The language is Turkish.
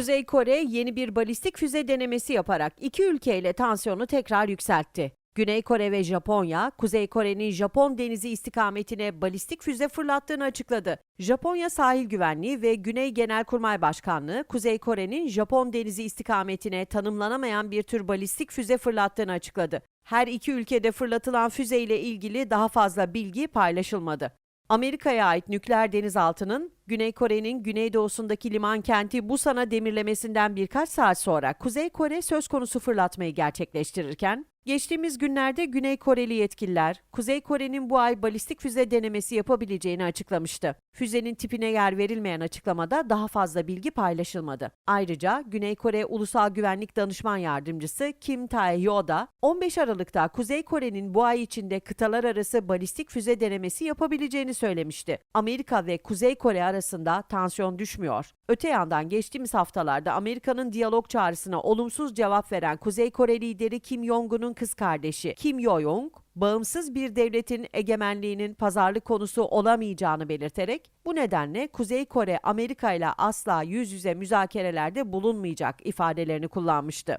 Kuzey Kore yeni bir balistik füze denemesi yaparak iki ülkeyle tansiyonu tekrar yükseltti. Güney Kore ve Japonya, Kuzey Kore'nin Japon denizi istikametine balistik füze fırlattığını açıkladı. Japonya Sahil Güvenliği ve Güney Genelkurmay Başkanlığı, Kuzey Kore'nin Japon denizi istikametine tanımlanamayan bir tür balistik füze fırlattığını açıkladı. Her iki ülkede fırlatılan füze ile ilgili daha fazla bilgi paylaşılmadı. Amerika'ya ait nükleer denizaltının Güney Kore'nin güneydoğusundaki liman kenti Busan'a demirlemesinden birkaç saat sonra Kuzey Kore söz konusu fırlatmayı gerçekleştirirken, geçtiğimiz günlerde Güney Koreli yetkililer, Kuzey Kore'nin bu ay balistik füze denemesi yapabileceğini açıklamıştı. Füzenin tipine yer verilmeyen açıklamada daha fazla bilgi paylaşılmadı. Ayrıca Güney Kore Ulusal Güvenlik Danışman Yardımcısı Kim Tae-hyo da 15 Aralık'ta Kuzey Kore'nin bu ay içinde kıtalar arası balistik füze denemesi yapabileceğini söylemişti. Amerika ve Kuzey Kore arasında tansiyon düşmüyor. Öte yandan geçtiğimiz haftalarda Amerika'nın diyalog çağrısına olumsuz cevap veren Kuzey Kore lideri Kim Jong-un'un kız kardeşi Kim Yo-young, bağımsız bir devletin egemenliğinin pazarlık konusu olamayacağını belirterek bu nedenle Kuzey Kore Amerika ile asla yüz yüze müzakerelerde bulunmayacak ifadelerini kullanmıştı.